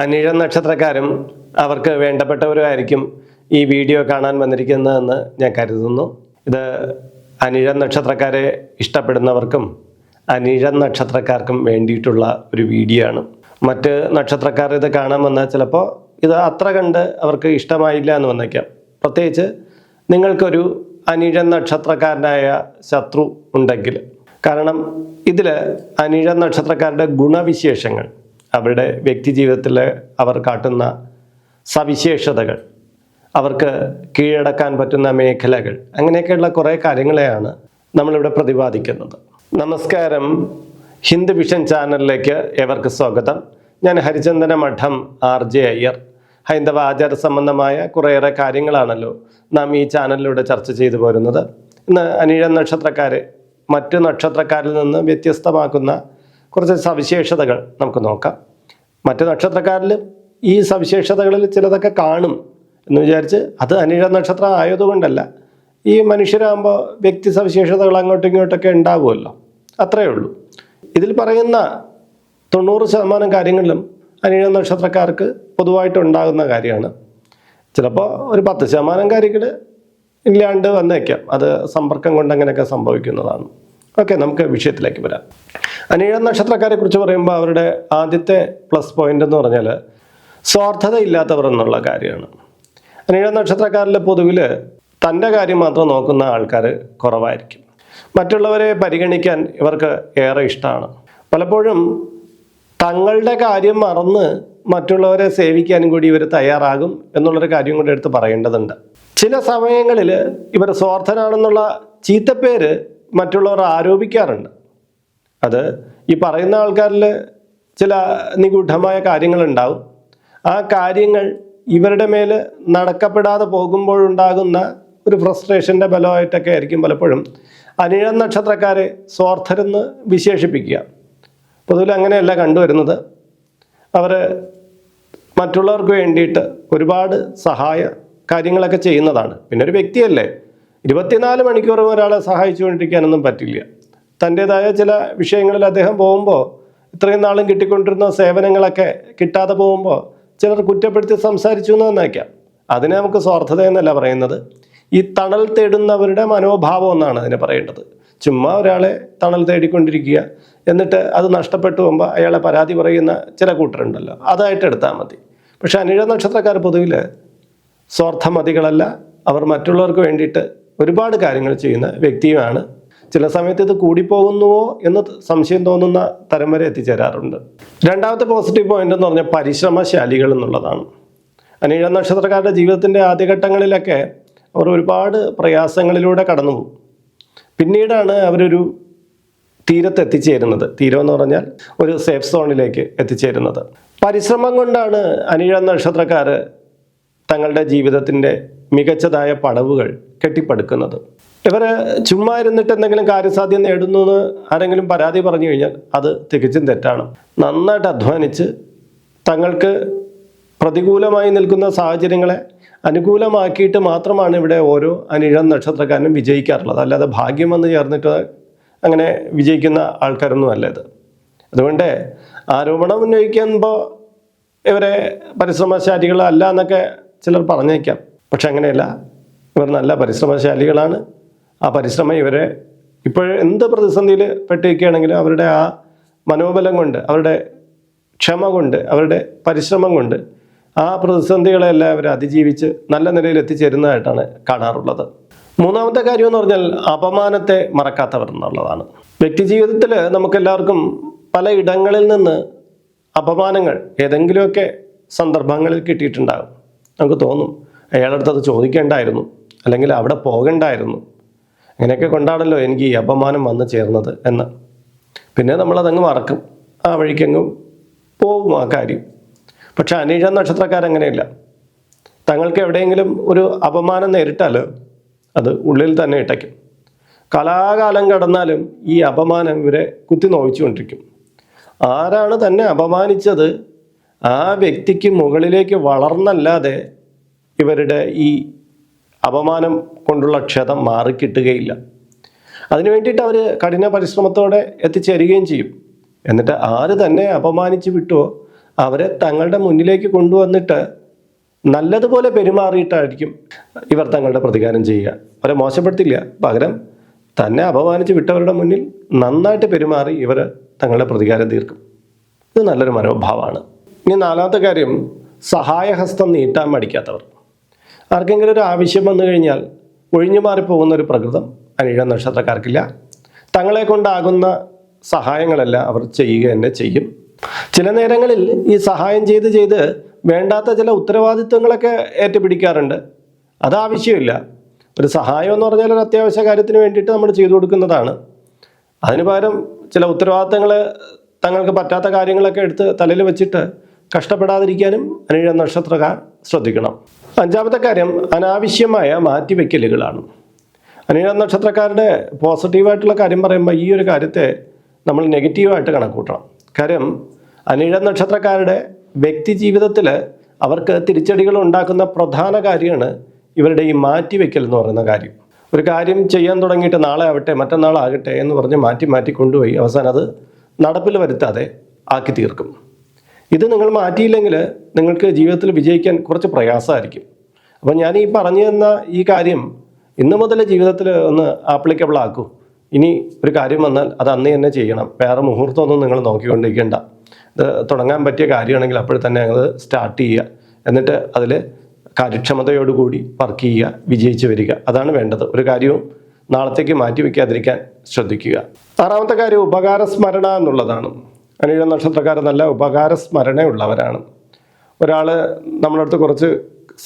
അനിഴ നക്ഷത്രക്കാരും അവർക്ക് വേണ്ടപ്പെട്ടവരുമായിരിക്കും ഈ വീഡിയോ കാണാൻ വന്നിരിക്കുന്നതെന്ന് ഞാൻ കരുതുന്നു. ഇത് അനിഴ നക്ഷത്രക്കാരെ ഇഷ്ടപ്പെടുന്നവർക്കും അനിഴ നക്ഷത്രക്കാർക്കും വേണ്ടിയിട്ടുള്ള ഒരു വീഡിയോ ആണ്. മറ്റ് നക്ഷത്രക്കാർ ഇത് കാണാൻ വന്നാൽ ചിലപ്പോൾ ഇത് അത്ര കണ്ട് അവർക്ക് ഇഷ്ടമായില്ല എന്ന് വന്നേക്കാം. പ്രത്യേകിച്ച് നിങ്ങൾക്കൊരു അനിഴ നക്ഷത്രക്കാരനായ ശത്രു ഉണ്ടെങ്കിൽ. കാരണം ഇതിൽ അനിഴ നക്ഷത്രക്കാരുടെ ഗുണവിശേഷങ്ങൾ അവരുടെ വ്യക്തി ജീവിതത്തിൽ അവർ കാട്ടുന്ന സവിശേഷതകൾ അവർക്ക് കീഴടക്കാൻ പറ്റുന്ന മേഖലകൾ അങ്ങനെയൊക്കെയുള്ള കുറേ കാര്യങ്ങളെയാണ് നമ്മളിവിടെ പ്രതിപാദിക്കുന്നത്. നമസ്കാരം. ഹിന്ദു വിഷൻ ചാനലിലേക്ക് ഏവർക്ക് സ്വാഗതം. ഞാൻ ഹരിചന്ദന മഠം ആർ ജെ അയ്യർ. ഹൈന്ദവ ആചാര സംബന്ധമായ കുറേയേറെ കാര്യങ്ങളാണല്ലോ നാം ഈ ചാനലിലൂടെ ചർച്ച ചെയ്തു പോരുന്നത്. ഇന്ന് അനിഴ നക്ഷത്രക്കാരെ മറ്റു നക്ഷത്രക്കാരിൽ നിന്ന് വ്യത്യസ്തമാക്കുന്ന കുറച്ച് സവിശേഷതകൾ നമുക്ക് നോക്കാം. മറ്റ് നക്ഷത്രക്കാരിൽ ഈ സവിശേഷതകളിൽ ചിലതൊക്കെ കാണും എന്ന് വിചാരിച്ച് അത് അനിഴ നക്ഷത്രം ആയതുകൊണ്ടല്ല. ഈ മനുഷ്യരാകുമ്പോൾ വ്യക്തി സവിശേഷതകൾ അങ്ങോട്ടും ഇങ്ങോട്ടൊക്കെ ഉണ്ടാവുമല്ലോ. അത്രയേ ഉള്ളൂ. ഇതിൽ പറയുന്ന തൊണ്ണൂറ് ശതമാനം കാര്യങ്ങളിലും അനിഴ നക്ഷത്രക്കാർക്ക് പൊതുവായിട്ട് ഉണ്ടാകുന്ന കാര്യമാണ്. ചിലപ്പോൾ ഒരു പത്ത് ശതമാനം കാര്യങ്ങൾ ഇല്ലാണ്ട് വന്നേക്കാം. അത് സമ്പർക്കം കൊണ്ട് അങ്ങനെയൊക്കെ സംഭവിക്കുന്നതാണ്. ഓക്കെ നമുക്ക് വിഷയത്തിലേക്ക് വരാം. അനിഴ നക്ഷത്രക്കാരെ കുറിച്ച് പറയുമ്പോൾ അവരുടെ ആദ്യത്തെ പ്ലസ് പോയിന്റ് എന്ന് പറഞ്ഞാൽ സ്വാർത്ഥത ഇല്ലാത്തവർ എന്നുള്ള കാര്യമാണ്. അനേഴം നക്ഷത്രക്കാരിലെ പൊതുവിൽ തന്റെ കാര്യം മാത്രം നോക്കുന്ന ആൾക്കാർ കുറവായിരിക്കും. മറ്റുള്ളവരെ പരിഗണിക്കാൻ ഇവർക്ക് ഏറെ ഇഷ്ടമാണ്. പലപ്പോഴും തങ്ങളുടെ കാര്യം മറന്ന് മറ്റുള്ളവരെ സേവിക്കാനും കൂടി ഇവർ തയ്യാറാകും എന്നുള്ളൊരു കാര്യം കൂടി എടുത്ത് പറയേണ്ടതുണ്ട്. ചില സമയങ്ങളിൽ ഇവർ സ്വാർത്ഥനാണെന്നുള്ള ചീത്തപ്പേര് മറ്റുള്ളവർ ആരോപിക്കാറുണ്ട്. അത് ഈ പറയുന്ന ആൾക്കാരിൽ ചില നിഗൂഢമായ കാര്യങ്ങളുണ്ടാവും. ആ കാര്യങ്ങൾ ഇവരുടെ മേൽ നടക്കപ്പെടാതെ പോകുമ്പോഴുണ്ടാകുന്ന ഒരു ഫ്രസ്ട്രേഷന്റെ ബലമായിട്ടൊക്കെ ആയിരിക്കും പലപ്പോഴും അനിഴം നക്ഷത്രക്കാരെ സ്വാർത്ഥരെന്ന് വിശേഷിപ്പിക്കുക. പൊതുവിൽ അങ്ങനെയല്ല കണ്ടുവരുന്നത്. അവർ മറ്റുള്ളവർക്ക് വേണ്ടിയിട്ട് ഒരുപാട് സഹായ കാര്യങ്ങളൊക്കെ ചെയ്യുന്നതാണ്. പിന്നെ ഒരു വ്യക്തിയല്ലേ? ഇരുപത്തിനാല് മണിക്കൂറും ഒരാളെ സഹായിച്ചുകൊണ്ടിരിക്കാനൊന്നും പറ്റില്ല. തന്റേതായ ചില വിഷയങ്ങളിൽ അദ്ദേഹം പോകുമ്പോൾ ഇത്രയും നാളും കിട്ടിക്കൊണ്ടിരുന്ന സേവനങ്ങളൊക്കെ കിട്ടാതെ പോകുമ്പോൾ ചിലർ കുറ്റപ്പെടുത്തി സംസാരിച്ചു എന്ന് നന്നേക്കാം അതിനെ നമുക്ക് സ്വാർത്ഥത എന്നല്ല പറയുന്നത്. ഈ തണൽ തേടുന്നവരുടെ മനോഭാവം എന്നാണ് അതിനെ പറയേണ്ടത്. ചുമ്മാ ഒരാളെ തണൽ തേടിക്കൊണ്ടിരിക്കുക എന്നിട്ട് അത് നഷ്ടപ്പെട്ടു പോകുമ്പോൾ അയാളെ പരാതി പറയുന്ന ചില കൂട്ടരുണ്ടല്ലോ. അതായിട്ട് എടുത്താൽ മതി. പക്ഷേ അനിഴ നക്ഷത്രക്കാർ പൊതുവിൽ സ്വാർത്ഥമതികളല്ല. അവർ മറ്റുള്ളവർക്ക് വേണ്ടിയിട്ട് ഒരുപാട് കാര്യങ്ങൾ ചെയ്യുന്ന വ്യക്തിയുമാണ് ചില സമയത്ത് ഇത് കൂടിപ്പോകുന്നുവോ എന്ന് സംശയം തോന്നുന്ന തരം വരെ എത്തിച്ചേരാറുണ്ട്. രണ്ടാമത്തെ പോസിറ്റീവ് പോയിന്റ് എന്ന് പറഞ്ഞാൽ പരിശ്രമശാലികൾ എന്നുള്ളതാണ്. അനേഴ നക്ഷത്രക്കാരുടെ ജീവിതത്തിന്റെ ആദ്യഘട്ടങ്ങളിലൊക്കെ അവർ ഒരുപാട് പ്രയാസങ്ങളിലൂടെ കടന്നു പോകും പിന്നീടാണ് അവരൊരു തീരത്ത് എത്തിച്ചേരുന്നത്. തീരം എന്ന് പറഞ്ഞാൽ ഒരു സേഫ് സോണിലേക്ക് എത്തിച്ചേരുന്നത്. പരിശ്രമം കൊണ്ടാണ് അനിഴ നക്ഷത്രക്കാർ തങ്ങളുടെ ജീവിതത്തിന്റെ മികച്ചതായ പടവുകൾ കെട്ടിപ്പടുക്കുന്നത്. ഇവർ ചുമ്മാ ഇരുന്നിട്ട് എന്തെങ്കിലും കാര്യസാധ്യം നേടുന്നു എന്ന് ആരെങ്കിലും പരാതി പറഞ്ഞു കഴിഞ്ഞാൽ അത് തികച്ചും തെറ്റാണ്. നന്നായിട്ട് അധ്വാനിച്ച് തങ്ങൾക്ക് പ്രതികൂലമായി നിൽക്കുന്ന സാഹചര്യങ്ങളെ അനുകൂലമാക്കിയിട്ട് മാത്രമാണ് ഇവിടെ ഓരോ അനിഴം നക്ഷത്രക്കാരനും വിജയിക്കാറുള്ളത്. അല്ലാതെ ഭാഗ്യം വന്ന് ചേർന്നിട്ട് അങ്ങനെ വിജയിക്കുന്ന ആൾക്കാരൊന്നും അല്ല ഇത്. അതുകൊണ്ട് ആരോപണം ഉന്നയിക്കുമ്പോൾ ഇവരെ പരിശ്രമശാലികളല്ല എന്നൊക്കെ ചിലർ പറഞ്ഞേക്കാം. പക്ഷെ അങ്ങനെയല്ല. ഇവർ നല്ല പരിശ്രമശാലികളാണ്. ആ പരിശ്രമം ഇവരെ ഇപ്പോൾ എന്ത് പ്രതിസന്ധിയിൽ പെട്ടിരിക്കുകയാണെങ്കിലും അവരുടെ ആ മനോബലം കൊണ്ട് അവരുടെ ക്ഷമ കൊണ്ട് അവരുടെ പരിശ്രമം കൊണ്ട് ആ പ്രതിസന്ധികളെല്ലാം അവർ അതിജീവിച്ച് നല്ല നിലയിൽ എത്തിച്ചേരുന്നതായിട്ടാണ് കാണാറുള്ളത്. മൂന്നാമത്തെ കാര്യം എന്ന് പറഞ്ഞാൽ അപമാനത്തെ മറക്കാത്തവർ എന്നുള്ളതാണ്. വ്യക്തി ജീവിതത്തിൽ നമുക്കെല്ലാവർക്കും പല ഇടങ്ങളിൽ നിന്ന് അപമാനങ്ങൾ ഏതെങ്കിലുമൊക്കെ സന്ദർഭങ്ങളിൽ കിട്ടിയിട്ടുണ്ടാകും. നമുക്ക് തോന്നും അയാളടുത്ത് അത് ചോദിക്കേണ്ടായിരുന്നു അല്ലെങ്കിൽ അവിടെ പോകണ്ടായിരുന്നു അങ്ങനെയൊക്കെ കൊണ്ടാണല്ലോ എനിക്ക് ഈ അപമാനം വന്നു ചേർന്നത് എന്ന്. പിന്നെ നമ്മളതങ്ങ് മറക്കും. ആ വഴിക്കങ്ങ് പോകും ആ കാര്യം. പക്ഷെ അനീഴ നക്ഷത്രക്കാരങ്ങനെയല്ല. തങ്ങൾക്ക് എവിടെയെങ്കിലും ഒരു അപമാനം നേരിട്ടാൽ അത് ഉള്ളിൽ തന്നെ ഇട്ടയ്ക്കും. കലാകാലം കടന്നാലും ഈ അപമാനം ഇവരെ കുത്തി നോവിച്ചുകൊണ്ടിരിക്കും. ആരാണ് തന്നെ അപമാനിച്ചത്? ആ വ്യക്തിക്ക് മുകളിലേക്ക് വളർന്നല്ലാതെ ഇവരുടെ ഈ അപമാനം കൊണ്ടുള്ള ക്ഷതം മാറിക്കിട്ടുകയില്ല. അതിനു വേണ്ടിയിട്ട് അവർ കഠിന പരിശ്രമത്തോടെ എത്തിച്ചേരുകയും ചെയ്യും. എന്നിട്ട് ആര് തന്നെ അപമാനിച്ച് വിട്ടുവോ അവരെ തങ്ങളുടെ മുന്നിലേക്ക് കൊണ്ടുവന്നിട്ട് നല്ലതുപോലെ പെരുമാറിയിട്ടായിരിക്കും ഇവർ തങ്ങളുടെ പ്രതികാരം ചെയ്യുക. അവരെ മോശപ്പെടുത്തില്ല. പകരം തന്നെ അപമാനിച്ച് വിട്ടവരുടെ മുന്നിൽ നന്നായിട്ട് പെരുമാറി ഇവർ തങ്ങളുടെ പ്രതികാരം തീർക്കും. ഇത് നല്ലൊരു മനോഭാവമാണ്. ഇനി നാലാമത്തെ കാര്യം സഹായഹസ്തം നീട്ടാൻ മടിക്കാത്തവർ. ആർക്കെങ്കിലും ഒരു ആവശ്യം വന്നു കഴിഞ്ഞാൽ ഒഴിഞ്ഞു മാറിപ്പോകുന്ന ഒരു പ്രകൃതം അനിഴ നക്ഷത്രക്കാർക്കില്ല. തങ്ങളെ കൊണ്ടാകുന്ന സഹായങ്ങളെല്ലാം അവർ ചെയ്യുക തന്നെ ചെയ്യും. ചില നേരങ്ങളിൽ ഈ സഹായം ചെയ്ത് ചെയ്ത് വേണ്ടാത്ത ചില ഉത്തരവാദിത്വങ്ങളൊക്കെ ഏറ്റുപിടിക്കാറുണ്ട്. അത് ആവശ്യമില്ല. ഒരു സഹായം എന്ന് പറഞ്ഞാൽ ഒരു അത്യാവശ്യ കാര്യത്തിന് വേണ്ടിയിട്ട് നമ്മൾ ചെയ്തു കൊടുക്കുന്നതാണ്. അതിന് പകരം ചില ഉത്തരവാദിത്തങ്ങൾ തങ്ങൾക്ക് പറ്റാത്ത കാര്യങ്ങളൊക്കെ എടുത്ത് തലയിൽ വെച്ചിട്ട് കഷ്ടപ്പെടാതിരിക്കാനും അനിഴ നക്ഷത്രക്കാർ ശ്രദ്ധിക്കണം. അഞ്ചാമത്തെ കാര്യം അനാവശ്യമായ മാറ്റിവെക്കലുകളാണ്. അനിഴ നക്ഷത്രക്കാരുടെ പോസിറ്റീവായിട്ടുള്ള കാര്യം പറയുമ്പോൾ ഈ ഒരു കാര്യത്തെ നമ്മൾ നെഗറ്റീവായിട്ട് കണക്കൂട്ടണം. കാര്യം അനിഴ നക്ഷത്രക്കാരുടെ വ്യക്തി ജീവിതത്തിൽ അവർക്ക് തിരിച്ചടികൾ ഉണ്ടാക്കുന്ന പ്രധാന കാര്യമാണ് ഇവരുടെ ഈ മാറ്റിവെക്കൽ എന്ന് പറയുന്ന കാര്യം. ഒരു കാര്യം ചെയ്യാൻ തുടങ്ങിയിട്ട് നാളെ ആവട്ടെ മറ്റന്നാളാകട്ടെ എന്ന് പറഞ്ഞ് മാറ്റി മാറ്റി കൊണ്ടുപോയി അവസാനം അത് നടപ്പിൽ വരുത്താതെ ആക്കി തീർക്കും. ഇത് നിങ്ങൾ മാറ്റിയില്ലെങ്കിൽ നിങ്ങൾക്ക് ജീവിതത്തിൽ വിജയിക്കാൻ കുറച്ച് പ്രയാസമായിരിക്കും. അപ്പം ഞാൻ ഈ പറഞ്ഞു തന്ന ഈ കാര്യം ഇന്ന് മുതൽ ജീവിതത്തിൽ ഒന്ന് ആപ്ലിക്കബിൾ ആക്കൂ. ഇനി ഒരു കാര്യം വന്നാൽ അത് അന്ന് തന്നെ ചെയ്യണം. വേറെ മുഹൂർത്തമൊന്നും നിങ്ങൾ നോക്കിക്കൊണ്ടിരിക്കേണ്ട. ഇത് തുടങ്ങാൻ പറ്റിയ കാര്യമാണെങ്കിൽ അപ്പോൾ തന്നെ അത് സ്റ്റാർട്ട് ചെയ്യുക. എന്നിട്ട് അതിൽ കാര്യക്ഷമതയോടുകൂടി വർക്ക് ചെയ്യുക വിജയിച്ച് വരിക. അതാണ് വേണ്ടത്. ഒരു കാര്യവും നാളത്തേക്ക് മാറ്റി വയ്ക്കാതിരിക്കാൻ ശ്രദ്ധിക്കുക. ആറാമത്തെ കാര്യം ഉപകാര സ്മരണ എന്നുള്ളതാണ്. അനിഴ നക്ഷത്രക്കാർ നല്ല ഉപകാര സ്മരണയുള്ളവരാണ് ഒരാൾ നമ്മളടുത്ത് കുറച്ച്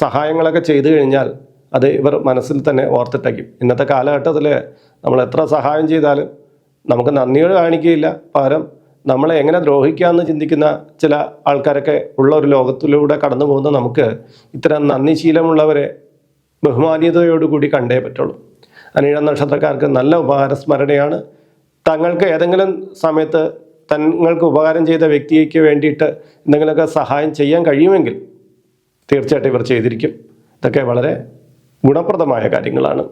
സഹായങ്ങളൊക്കെ ചെയ്തു കഴിഞ്ഞാൽ അത് ഇവർ മനസ്സിൽ തന്നെ ഓർത്തിട്ടയ്ക്കും ഇന്നത്തെ കാലഘട്ടത്തിൽ നമ്മൾ എത്ര സഹായം ചെയ്താലും നമുക്ക് നന്ദിയോട് കാണിക്കുകയില്ല. പകരം നമ്മളെ എങ്ങനെ ദ്രോഹിക്കാമെന്ന് ചിന്തിക്കുന്ന ചില ആൾക്കാരൊക്കെ ഉള്ള ഒരു ലോകത്തിലൂടെ കടന്നു പോകുന്ന നമുക്ക് ഇത്തരം നന്ദി ശീലമുള്ളവരെ ബഹുമാനീയതയോടുകൂടി കണ്ടേ പറ്റുള്ളൂ. അനിഴം നക്ഷത്രക്കാർക്ക് നല്ല ഉപകാര സ്മരണയാണ് തങ്ങൾക്ക് ഏതെങ്കിലും സമയത്ത് തങ്ങൾക്ക് ഉപകാരം ചെയ്ത വ്യക്തിക്ക് വേണ്ടിയിട്ട് എന്തെങ്കിലുമൊക്കെ സഹായം ചെയ്യാൻ കഴിയുമെങ്കിൽ തീർച്ചയായിട്ടും ഇവർ ചെയ്തിരിക്കും. ഇതൊക്കെ വളരെ ഗുണപ്രദമായ കാര്യങ്ങളാണ്.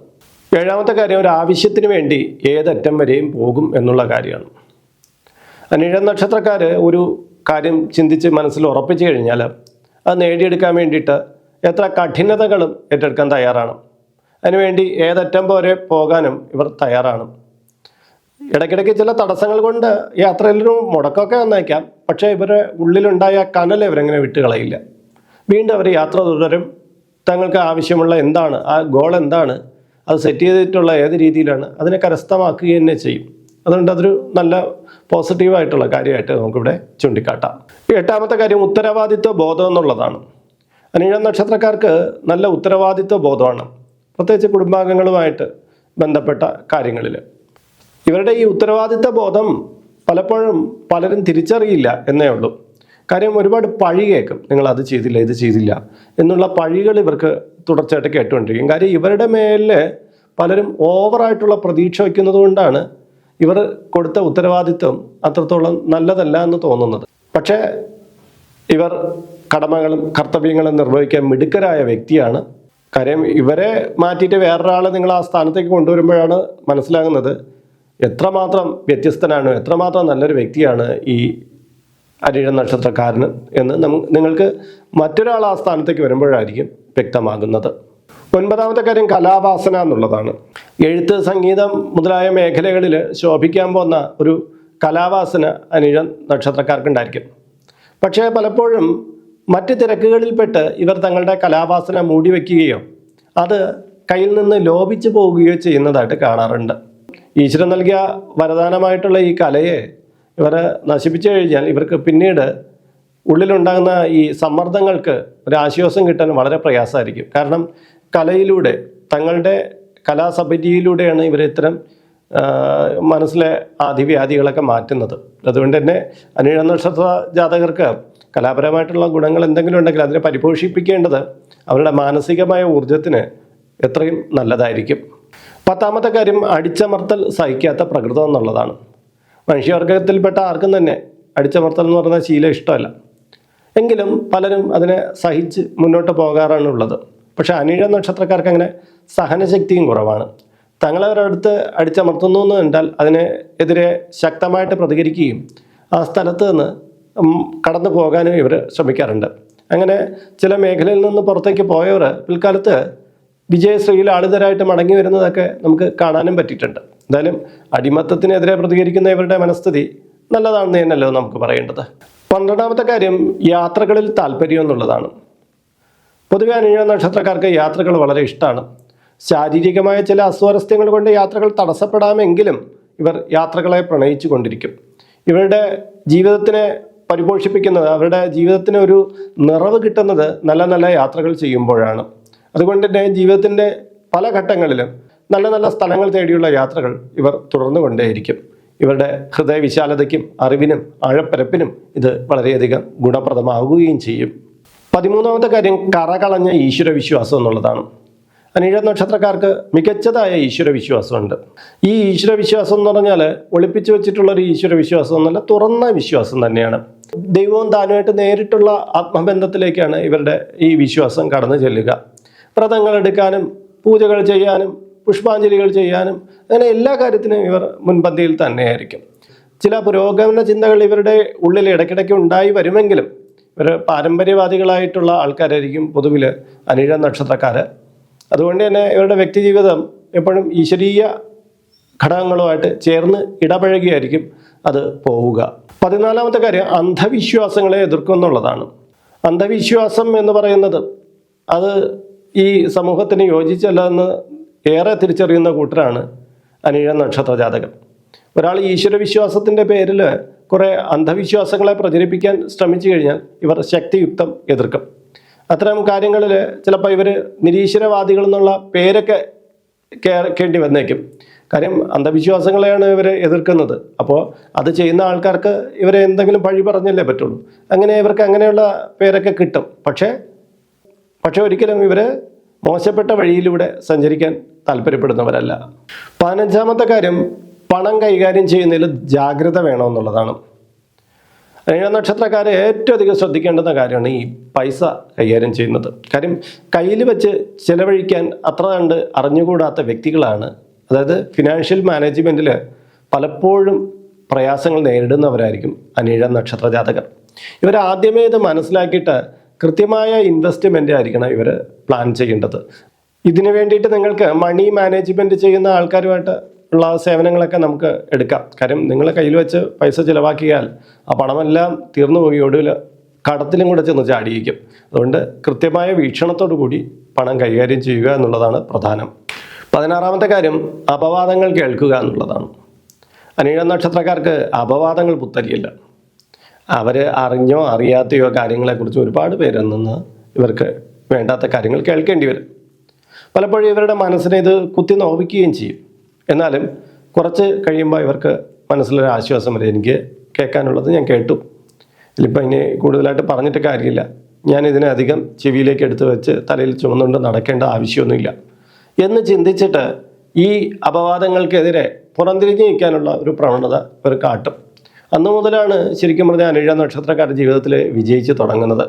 ഏഴാമത്തെ കാര്യം ഒരു ആവശ്യത്തിന് വേണ്ടി ഏതറ്റം വരെയും പോകും എന്നുള്ള കാര്യമാണ്. അനിഴ നക്ഷത്രക്കാർ ഒരു കാര്യം ചിന്തിച്ച് മനസ്സിൽ ഉറപ്പിച്ചു കഴിഞ്ഞാൽ അത് നേടിയെടുക്കാൻ വേണ്ടിയിട്ട് എത്ര കഠിനതകളും ഏറ്റെടുക്കാൻ തയ്യാറാണ്. അതിനുവേണ്ടി ഏതറ്റം വരെ പോകാനും ഇവർ തയ്യാറാണ്. ഇടയ്ക്കിടയ്ക്ക് ചില തടസ്സങ്ങൾ കൊണ്ട് യാത്രയിലൊരു മുടക്കമൊക്കെ വന്നേക്കാം. പക്ഷേ ഇവരുടെ ഉള്ളിലുണ്ടായ കനൽ ഇവരങ്ങനെ വിട്ടുകളയില്ല. വീണ്ടും അവർ യാത്ര തുടരും. തങ്ങൾക്ക് ആവശ്യമുള്ള എന്താണ് ആ ഗോൾ എന്താണ് അത് സെറ്റ് ചെയ്തിട്ടുള്ള ഏത് രീതിയിലാണ് അതിനെ കരസ്ഥമാക്കുക തന്നെ ചെയ്യും. അതുകൊണ്ട് അതൊരു നല്ല പോസിറ്റീവായിട്ടുള്ള കാര്യമായിട്ട് നമുക്കിവിടെ ചൂണ്ടിക്കാട്ടാം. എട്ടാമത്തെ കാര്യം ഉത്തരവാദിത്വ ബോധം എന്നുള്ളതാണ്. അനിഴ നക്ഷത്രക്കാർക്ക് നല്ല ഉത്തരവാദിത്വ ബോധമാണ്. പ്രത്യേകിച്ച് കുടുംബാംഗങ്ങളുമായിട്ട് ബന്ധപ്പെട്ട കാര്യങ്ങളിൽ ഇവരുടെ ഈ ഉത്തരവാദിത്ത ബോധം പലപ്പോഴും പലരും തിരിച്ചറിയില്ല എന്നേ ഉള്ളൂ. കാര്യം ഒരുപാട് പഴി കേൾക്കും. നിങ്ങൾ അത് ചെയ്തില്ല ഇത് ചെയ്തില്ല എന്നുള്ള പഴികൾ ഇവർക്ക് തുടർച്ചയായിട്ട് കേട്ടുകൊണ്ടിരിക്കും. കാര്യം ഇവരുടെ മേലിൽ പലരും ഓവറായിട്ടുള്ള പ്രതീക്ഷ വയ്ക്കുന്നത് കൊണ്ടാണ് ഇവർ കൊടുത്ത ഉത്തരവാദിത്വം അത്രത്തോളം നല്ലതല്ല എന്ന് തോന്നുന്നത്. പക്ഷേ ഇവർ കടമകളും കർത്തവ്യങ്ങളും നിർവഹിക്കാൻ മിടുക്കരായ വ്യക്തിയാണ്. കാര്യം ഇവരെ മാറ്റിയിട്ട് വേറൊരാളെ നിങ്ങൾ ആ സ്ഥാനത്തേക്ക് കൊണ്ടുവരുമ്പോഴാണ് മനസ്സിലാകുന്നത് എത്രമാത്രം വ്യത്യസ്തനാണ് എത്രമാത്രം നല്ലൊരു വ്യക്തിയാണ് ഈ അരിഴ നക്ഷത്രക്കാരന് എന്ന് നിങ്ങൾക്ക് മറ്റൊരാൾ ആ സ്ഥാനത്തേക്ക് വരുമ്പോഴായിരിക്കും വ്യക്തമാകുന്നത്. ഒൻപതാമത്തെ കാര്യം കലാവാസന എന്നുള്ളതാണ്. എഴുത്ത് സംഗീതം മുതലായ മേഖലകളിൽ ശോഭിക്കാൻ പോകുന്ന ഒരു കലാവാസന അനിഴ നക്ഷത്രക്കാർക്കുണ്ടായിരിക്കും പക്ഷേ പലപ്പോഴും മറ്റ് തിരക്കുകളിൽപ്പെട്ട് ഇവർ തങ്ങളുടെ കലാവാസന മൂടിവെക്കുകയോ അത് കയ്യിൽ നിന്ന് ലോപിച്ചു പോവുകയോ ചെയ്യുന്നതായിട്ട് കാണാറുണ്ട്. ഈശ്വരൻ നൽകിയ വരദാനമായിട്ടുള്ള ഈ കലയെ ഇവർ നശിപ്പിച്ചു കഴിഞ്ഞാൽ ഇവർക്ക് പിന്നീട് ഉള്ളിലുണ്ടാകുന്ന ഈ സമ്മർദ്ദങ്ങൾക്ക് ഒരു ആശ്വാസം കിട്ടാൻ വളരെ പ്രയാസമായിരിക്കും. കാരണം കലയിലൂടെ തങ്ങളുടെ കലാസപര്യയിലൂടെയാണ് ഇവർ ഇത്തരം മനസ്സിലെ ആദിവ്യാധികളൊക്കെ മാറ്റുന്നത്. അതുകൊണ്ട് തന്നെ അനിഴ നക്ഷത്ര ജാതകർക്ക് കലാപരമായിട്ടുള്ള ഗുണങ്ങൾ എന്തെങ്കിലും ഉണ്ടെങ്കിൽ അതിനെ പരിപോഷിപ്പിക്കേണ്ടത് അവരുടെ മാനസികമായ ഊർജത്തിന് എത്രയും നല്ലതായിരിക്കും. പത്താമത്തെ കാര്യം അടിച്ചമർത്തൽ സഹിക്കാത്ത പ്രകൃതം എന്നുള്ളതാണ്. മനുഷ്യവർഗത്തിൽപ്പെട്ട ആർക്കും തന്നെ അടിച്ചമർത്തൽ എന്ന് പറയുന്ന ശീലം ഇഷ്ടമല്ല. എങ്കിലും പലരും അതിനെ സഹിച്ച് മുന്നോട്ട് പോകാറാണ് ഉള്ളത് പക്ഷെ അനിഴ നക്ഷത്രക്കാർക്ക് അങ്ങനെ സഹനശക്തിയും കുറവാണ്. തങ്ങളവരടുത്ത് അടിച്ചമർത്തുന്നു എന്ന് കണ്ടാൽ അതിനെ എതിരെ ശക്തമായിട്ട് പ്രതികരിക്കുകയും ആ സ്ഥലത്ത് നിന്ന് കടന്നു പോകാനും ഇവർ ശ്രമിക്കാറുണ്ട്. അങ്ങനെ ചില മേഖലയിൽ നിന്ന് പുറത്തേക്ക് പോയവർ പിൽക്കാലത്ത് വിജയശ്രീയിൽ ആളുതരായിട്ട് മടങ്ങി വരുന്നതൊക്കെ നമുക്ക് കാണാനും പറ്റിയിട്ടുണ്ട്. എന്തായാലും അടിമത്തത്തിനെതിരെ പ്രതികരിക്കുന്ന ഇവരുടെ മനസ്ഥിതി നല്ലതാണെന്ന് തന്നെയല്ലോ നമുക്ക് പറയേണ്ടത്. പന്ത്രണ്ടാമത്തെ കാര്യം യാത്രകളിൽ താല്പര്യം എന്നുള്ളതാണ്. പൊതുവെ അനിഴ നക്ഷത്രക്കാർക്ക് യാത്രകൾ വളരെ ഇഷ്ടമാണ്. ശാരീരികമായ ചില അസ്വാരസ്യങ്ങൾ കൊണ്ട് യാത്രകൾ തടസ്സപ്പെടാമെങ്കിലും ഇവർ യാത്രകളെ പ്രണയിച്ചു കൊണ്ടിരിക്കും. ഇവരുടെ ജീവിതത്തിനെ പരിപോഷിപ്പിക്കുന്നത് അവരുടെ ജീവിതത്തിന് ഒരു നിറവ് കിട്ടുന്നത് നല്ല നല്ല യാത്രകൾ ചെയ്യുമ്പോഴാണ്. അതുകൊണ്ട് തന്നെ ജീവിതത്തിന്റെ പല ഘട്ടങ്ങളിലും നല്ല നല്ല സ്ഥലങ്ങൾ തേടിയുള്ള യാത്രകൾ ഇവർ തുടർന്നു കൊണ്ടേയിരിക്കും. ഇവരുടെ ഹൃദയവിശാലതയ്ക്കും അറിവിനും ആഴപ്പരപ്പിനും ഇത് വളരെയധികം ഗുണപ്രദമാവുകയും ചെയ്യും. പതിമൂന്നാമത്തെ കാര്യം കറകളഞ്ഞ ഈശ്വര വിശ്വാസം എന്നുള്ളതാണ്. അനീഴ നക്ഷത്രക്കാർക്ക് മികച്ചതായ ഈശ്വര വിശ്വാസമുണ്ട് ഈ ഈശ്വര വിശ്വാസം എന്ന് പറഞ്ഞാൽ ഒളിപ്പിച്ചു വെച്ചിട്ടുള്ള ഒരു ഈശ്വര വിശ്വാസം എന്നല്ല തുറന്ന വിശ്വാസം തന്നെയാണ്. ദൈവവും താനുമായിട്ട് നേരിട്ടുള്ള ആത്മബന്ധത്തിലേക്കാണ് ഇവരുടെ ഈ വിശ്വാസം കടന്നു ചെല്ലുക. വ്രതങ്ങൾ എടുക്കാനും പൂജകൾ ചെയ്യാനും പുഷ്പാഞ്ജലികൾ ചെയ്യാനും അങ്ങനെ എല്ലാ കാര്യത്തിനും ഇവർ മുൻപന്തിയിൽ തന്നെയായിരിക്കും. ചില പുരോഗമന ചിന്തകൾ ഇവരുടെ ഉള്ളിൽ ഇടയ്ക്കിടയ്ക്ക് ഉണ്ടായി വരുമെങ്കിലും ഇവർ പാരമ്പര്യവാദികളായിട്ടുള്ള ആൾക്കാരായിരിക്കും പൊതുവിൽ അനിഴ നക്ഷത്രക്കാർ. അതുകൊണ്ട് തന്നെ ഇവരുടെ വ്യക്തിജീവിതം എപ്പോഴും ഈശ്വരീയ ഘടകങ്ങളുമായിട്ട് ചേർന്ന് ഇടപഴകിയായിരിക്കും അത് പോവുക. പതിനാലാമത്തെ കാര്യം അന്ധവിശ്വാസങ്ങളെ എതിർക്കും എന്നുള്ളതാണ് അന്ധവിശ്വാസം എന്ന് പറയുന്നത് അത് ഈ സമൂഹത്തിന് യോജിച്ചല്ല എന്ന് ഏറെ തിരിച്ചറിയുന്ന കൂട്ടരാണ് അനിഴ നക്ഷത്ര ജാതകർ. ഒരാൾ ഈശ്വരവിശ്വാസത്തിന്റെ പേരിൽ കുറേ അന്ധവിശ്വാസങ്ങളെ പ്രചരിപ്പിക്കാൻ ശ്രമിച്ചു കഴിഞ്ഞാൽ ഇവർ ശക്തിയുക്തം എതിർക്കും. അത്തരം കാര്യങ്ങളിൽ ചിലപ്പോൾ ഇവർ നിരീശ്വരവാദികൾ എന്നുള്ള പേരൊക്കെ കേൾക്കേണ്ടി വന്നേക്കും. കാര്യം അന്ധവിശ്വാസങ്ങളെയാണ് ഇവർ എതിർക്കുന്നത്. അപ്പോൾ അത് ചെയ്യുന്ന ആൾക്കാർക്ക് ഇവരെ എന്തെങ്കിലും പഴി പറഞ്ഞല്ലേ പറ്റുള്ളൂ. അങ്ങനെ ഇവർക്ക് അങ്ങനെയുള്ള പേരൊക്കെ കിട്ടും. പക്ഷേ പക്ഷെ ഒരിക്കലും ഇവർ മോശപ്പെട്ട വഴിയിലൂടെ സഞ്ചരിക്കാൻ താല്പര്യപ്പെടുന്നവരല്ല. പതിനഞ്ചാമത്തെ കാര്യം പണം കൈകാര്യം ചെയ്യുന്നതിൽ ജാഗ്രത വേണമെന്നുള്ളതാണ്. ഏഴാം നക്ഷത്രക്കാരെ ഏറ്റവും അധികം ശ്രദ്ധിക്കേണ്ടുന്ന കാര്യമാണ് ഈ പൈസ കൈകാര്യം ചെയ്യുന്നത്. കാര്യം കയ്യിൽ വെച്ച് ചിലവഴിക്കാൻ അത്ര കണ്ട് അറിഞ്ഞുകൂടാത്ത വ്യക്തികളാണ്. അതായത് ഫിനാൻഷ്യൽ മാനേജ്മെന്റിൽ പലപ്പോഴും പ്രയാസങ്ങൾ നേരിടുന്നവരായിരിക്കും അനേഴാം നക്ഷത്ര ജാതകർ. ഇവർ ആദ്യമേ ഇത് മനസ്സിലാക്കിയിട്ട് കൃത്യമായ ഇൻവെസ്റ്റ്മെന്റ് ആയിരിക്കണം ഇവർ പ്ലാൻ ചെയ്യേണ്ടത്. ഇതിനു വേണ്ടിയിട്ട് നിങ്ങൾക്ക് മണി മാനേജ്മെന്റ് ചെയ്യുന്ന ആൾക്കാരുമായിട്ട് ഉള്ള സേവനങ്ങളൊക്കെ നമുക്ക് എടുക്കാം. കാര്യം നിങ്ങളെ കയ്യിൽ വെച്ച് പൈസ ചിലവാക്കിയാൽ ആ പണമെല്ലാം തീർന്നു പോയി ഒടുവിൽ കടത്തിലും കൂടെ ചെന്ന് ചാടിയിരിക്കും. അതുകൊണ്ട് കൃത്യമായ വീക്ഷണത്തോടു കൂടി പണം കൈകാര്യം ചെയ്യുക എന്നുള്ളതാണ് പ്രധാനം. പതിനാറാമത്തെ കാര്യം അപവാദങ്ങൾ കേൾക്കുക എന്നുള്ളതാണ്. അനീഴ നക്ഷത്രക്കാർക്ക് അപവാദങ്ങൾ പുത്തരിയില്ല. അവർ അറിഞ്ഞോ അറിയാത്തയോ കാര്യങ്ങളെക്കുറിച്ച് ഒരുപാട് പേരിൽ നിന്ന് ഇവർക്ക് വേണ്ടാത്ത കാര്യങ്ങൾ കേൾക്കേണ്ടി വരും. പലപ്പോഴും ഇവരുടെ മനസ്സിനെ ഇത് കുത്തി നോവിക്കുകയും ചെയ്യും. എന്നാലും കുറച്ച് കഴിയുമ്പോൾ ഇവർക്ക് മനസ്സിലൊരു ആശ്വാസം വരെ. എനിക്ക് കേൾക്കാനുള്ളത് ഞാൻ കേട്ടു. ഇതിലിപ്പോൾ ഇനി കൂടുതലായിട്ട് പറഞ്ഞിട്ട് കാര്യമില്ല. ഞാൻ ഇതിനെ അധികം ചെവിയിലേക്ക് എടുത്തു വെച്ച് തലയിൽ ചുമന്നുകൊണ്ട് നടക്കേണ്ട ആവശ്യമൊന്നുമില്ല. എന്ന് ചിന്തിച്ചിട്ട് ഈ അപവാദങ്ങൾക്കെതിരെ പുറംതിരിഞ്ഞ് നിൽക്കാനുള്ള ഒരു പ്രവണത ഇവർ കാട്ടും. അന്നു മുതലാണ് ശരിക്കും പറഞ്ഞാൽ അനുഴ നക്ഷത്രക്കാരുടെ ജീവിതത്തിൽ വിജയിച്ച് തുടങ്ങുന്നത്.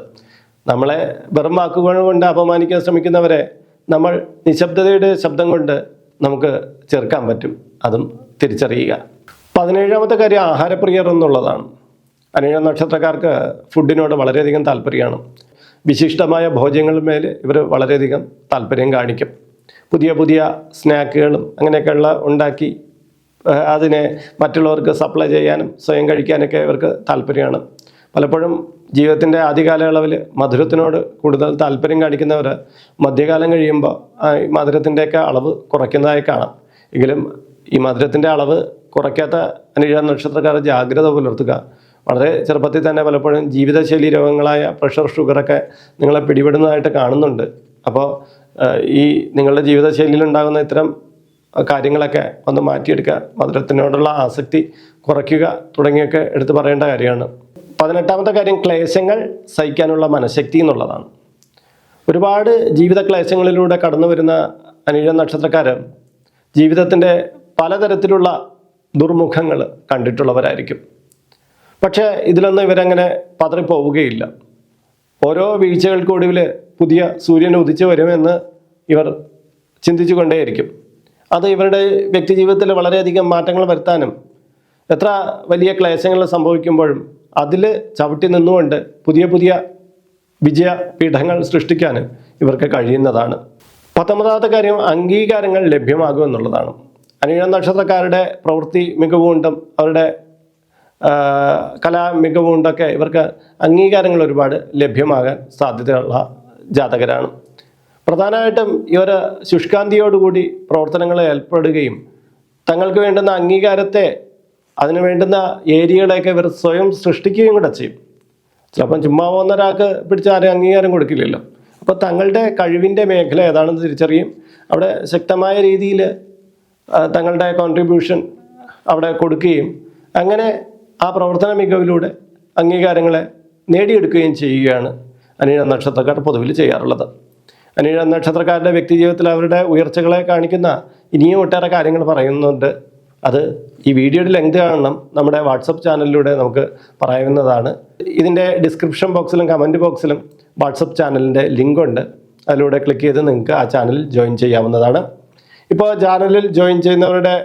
നമ്മളെ വെറും വാക്കുകൾ കൊണ്ട് അപമാനിക്കാൻ ശ്രമിക്കുന്നവരെ നമ്മൾ നിശബ്ദതയുടെ ശബ്ദം കൊണ്ട് നമുക്ക് ചെറുക്കാൻ പറ്റും. അതും തിരിച്ചറിയുക. പതിനേഴാമത്തെ കാര്യം ആഹാരപ്രിയർ എന്നുള്ളതാണ്. അനിഴ നക്ഷത്രക്കാർക്ക് ഫുഡിനോട് വളരെയധികം താല്പര്യമാണ്. വിശിഷ്ടമായ ഭോജ്യങ്ങളുമേൽ ഇവർ വളരെയധികം താല്പര്യം കാണിക്കും. പുതിയ പുതിയ സ്നാക്കുകളും അങ്ങനെയൊക്കെയുള്ള ഉണ്ടാക്കി അതിനെ മറ്റുള്ളവർക്ക് സപ്ലൈ ചെയ്യാനും സ്വയം കഴിക്കാനൊക്കെ ഇവർക്ക് താല്പര്യമാണ്. പലപ്പോഴും ജീവിതത്തിന്റെ ആദ്യ കാലയളവിൽ മധുരത്തിനോട് കൂടുതൽ താല്പര്യം കാണിക്കുന്നവർ മധ്യകാലം കഴിയുമ്പോൾ മധുരത്തിന്റെയൊക്കെ അളവ് കുറയ്ക്കുന്നതായി കാണാം. എങ്കിലും ഈ മധുരത്തിന്റെ അളവ് കുറയ്ക്കാത്ത അനുഴ നക്ഷത്രക്കാർ ജാഗ്രത പുലർത്തുക. വളരെ ചെറുപ്പത്തിൽ തന്നെ പലപ്പോഴും ജീവിതശൈലി രോഗങ്ങളായ പ്രഷർ ഷുഗറൊക്കെ നിങ്ങളെ പിടിപെടുന്നതായിട്ട് കാണുന്നുണ്ട്. അപ്പോൾ ഈ നിങ്ങളുടെ ജീവിതശൈലിയിൽ ഉണ്ടാകുന്ന ഇത്തരം കാര്യങ്ങളൊക്കെ ഒന്ന് മാറ്റിയെടുക്കുക. മധുരത്തിനോടുള്ള ആസക്തി കുറയ്ക്കുക തുടങ്ങിയൊക്കെ എടുത്തു പറയേണ്ട കാര്യമാണ്. പതിനെട്ടാമത്തെ കാര്യം ക്ലേശങ്ങൾ സഹിക്കാനുള്ള മനഃശക്തി എന്നുള്ളതാണ്. ഒരുപാട് ജീവിത ക്ലേശങ്ങളിലൂടെ കടന്നു വരുന്ന അനിഴ നക്ഷത്രക്കാർ ജീവിതത്തിന്റെ പലതരത്തിലുള്ള ദുർമുഖങ്ങൾ കണ്ടിട്ടുള്ളവരായിരിക്കും. പക്ഷേ ഇതിലൊന്നും ഇവരങ്ങനെ പതറിപ്പോവുകയില്ല. ഓരോ വീഴ്ചകൾക്കൊടുവിൽ പുതിയ സൂര്യൻ ഉദിച്ചു വരുമെന്ന് ഇവർ ചിന്തിച്ചു കൊണ്ടേയിരിക്കും അത് ഇവരുടെ വ്യക്തിജീവിതത്തിൽ വളരെയധികം മാറ്റങ്ങൾ വരുത്താനും എത്ര വലിയ ക്ലേശങ്ങൾ സംഭവിക്കുമ്പോഴും അതിൽ ചവിട്ടി നിന്നുകൊണ്ട് പുതിയ പുതിയ വിജയ പീഠങ്ങൾ സൃഷ്ടിക്കാൻ ഇവർക്ക് കഴിയുന്നതാണ്. പത്തൊമ്പതാമത്തെ കാര്യം അംഗീകാരങ്ങൾ ലഭ്യമാകും എന്നുള്ളതാണ്. അനിഴ നക്ഷത്രക്കാരുടെ പ്രവൃത്തി മികവുകൊണ്ടും അവരുടെ കലാ മികവുകൊണ്ടൊക്കെ ഇവർക്ക് അംഗീകാരങ്ങൾ ഒരുപാട് ലഭ്യമാകാൻ സാധ്യതയുള്ള ജാതകരാണ്. പ്രധാനമായിട്ടും ഇവർ ശുഷ്കാന്തിയോടുകൂടി പ്രവർത്തനങ്ങളിൽ ഏർപ്പെടുകയും തങ്ങൾക്ക് വേണ്ടുന്ന അംഗീകാരത്തെ അതിന് വേണ്ടുന്ന ഏരിയകളെയൊക്കെ ഇവർ സ്വയം സൃഷ്ടിക്കുകയും കൂടെ ചെയ്യും. ചിലപ്പം ചുമ്മാ പോകുന്ന ഒരാൾക്ക് പിടിച്ച് ആരും അംഗീകാരം കൊടുക്കില്ലല്ലോ. അപ്പോൾ തങ്ങളുടെ കഴിവിന്റെ മേഖല ഏതാണെന്ന് തിരിച്ചറിയും. അവിടെ ശക്തമായ രീതിയിൽ തങ്ങളുടെ കോൺട്രിബ്യൂഷൻ അവിടെ കൊടുക്കുകയും അങ്ങനെ ആ പ്രവർത്തന മികവിലൂടെ അംഗീകാരങ്ങളെ നേടിയെടുക്കുകയും ചെയ്യുകയാണ് അനിഴ നക്ഷത്രക്കാർ പൊതുവിൽ ചെയ്യാറുള്ളത്. അനിഴ നക്ഷത്രക്കാരുടെ വ്യക്തി ജീവിതത്തിൽ അവരുടെ ഉയർച്ചകളെ കാണിക്കുന്ന ഇനിയും ഒട്ടേറെ കാര്യങ്ങൾ പറയുന്നുണ്ട്. അത് ഈ വീഡിയോയുടെ ലെങ്ത് കാണണം. നമ്മുടെ വാട്സപ്പ് ചാനലിലൂടെ നമുക്ക് പറയാവുന്നതാണ് ഇതിന്റെ ഡിസ്ക്രിപ്ഷൻ ബോക്സിലും കമന്റ് ബോക്സിലും വാട്സപ്പ് ചാനലിന്റെ ലിങ്ക് ഉണ്ട്. അതിലൂടെ ക്ലിക്ക് ചെയ്ത് നിങ്ങൾക്ക് ആ ചാനലിൽ ജോയിൻ ചെയ്യാവുന്നതാണ്. ഇപ്പോൾ ചാനലിൽ ജോയിൻ ചെയ്യുന്നവരുടെ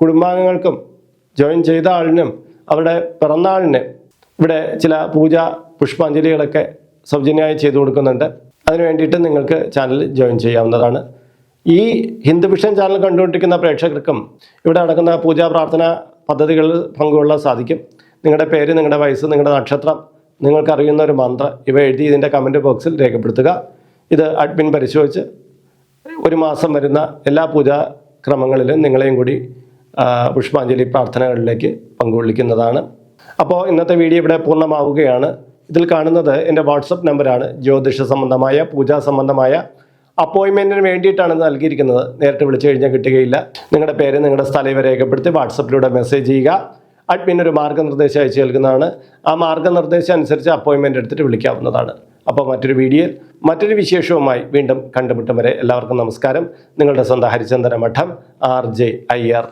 കുടുംബാംഗങ്ങൾക്കും ജോയിൻ ചെയ്ത ആളിനും അവരുടെ പിറന്നാളിന് ഇവിടെ ചില പൂജ പുഷ്പാഞ്ജലികളൊക്കെ സൗജന്യമായി ചെയ്തു കൊടുക്കുന്നുണ്ട്. അതിന് വേണ്ടിയിട്ട് നിങ്ങൾക്ക് ചാനൽ ജോയിൻ ചെയ്യാവുന്നതാണ്. ഈ ഹിന്ദു വിഷൻ ചാനൽ കണ്ടുകൊണ്ടിരിക്കുന്ന പ്രേക്ഷകർക്കും ഇവിടെ നടക്കുന്ന പൂജാ പ്രാർത്ഥന പദ്ധതികളിൽ പങ്കുകൊള്ളാൻ സാധിക്കും. നിങ്ങളുടെ പേര് നിങ്ങളുടെ വയസ്സ് നിങ്ങളുടെ നക്ഷത്രം നിങ്ങൾക്കറിയുന്ന ഒരു മന്ത്രം ഇവ എഴുതി ഇതിന്റെ കമന്റ് ബോക്സിൽ രേഖപ്പെടുത്തുക. ഇത് അഡ്മിൻ പരിശോധിച്ച് ഒരു മാസം വരുന്ന എല്ലാ പൂജാ ക്രമങ്ങളിലും നിങ്ങളെയും കൂടി പുഷ്പാഞ്ജലി പ്രാർത്ഥനകളിലേക്ക് പങ്കുകൊള്ളിക്കുന്നതാണ്. അപ്പോൾ ഇന്നത്തെ വീഡിയോ ഇവിടെ പൂർണമാവുകയാണ്. ഇതിൽ കാണുന്നത് എന്റെ വാട്സപ്പ് നമ്പറാണ്. ജ്യോതിഷ സംബന്ധമായ പൂജാ സംബന്ധമായ അപ്പോയിൻമെന്റിന് വേണ്ടിയിട്ടാണ് നൽകിയിരിക്കുന്നത്. നേരിട്ട് വിളിച്ചു കഴിഞ്ഞാൽ കിട്ടുകയില്ല. നിങ്ങളുടെ പേര് നിങ്ങളുടെ സ്ഥലം ഇവ രേഖപ്പെടുത്തി വാട്സപ്പിലൂടെ മെസ്സേജ് ചെയ്യുക. അഡ്മിൻ ഒരു മാർഗനിർദ്ദേശം അയച്ചു നൽകുന്നതാണ്. ആ മാർഗനിർദ്ദേശം അനുസരിച്ച് അപ്പോയിൻമെന്റ് എടുത്തിട്ട് വിളിക്കാവുന്നതാണ്. അപ്പോൾ മറ്റൊരു വീഡിയോയിൽ മറ്റൊരു വിശേഷവുമായി വീണ്ടും കണ്ടുമുട്ടും വരെ എല്ലാവർക്കും നമസ്കാരം. നിങ്ങളുടെ സ്വന്തം ഹരിചന്ദന മഠം ആർ ജെ അയ്യർ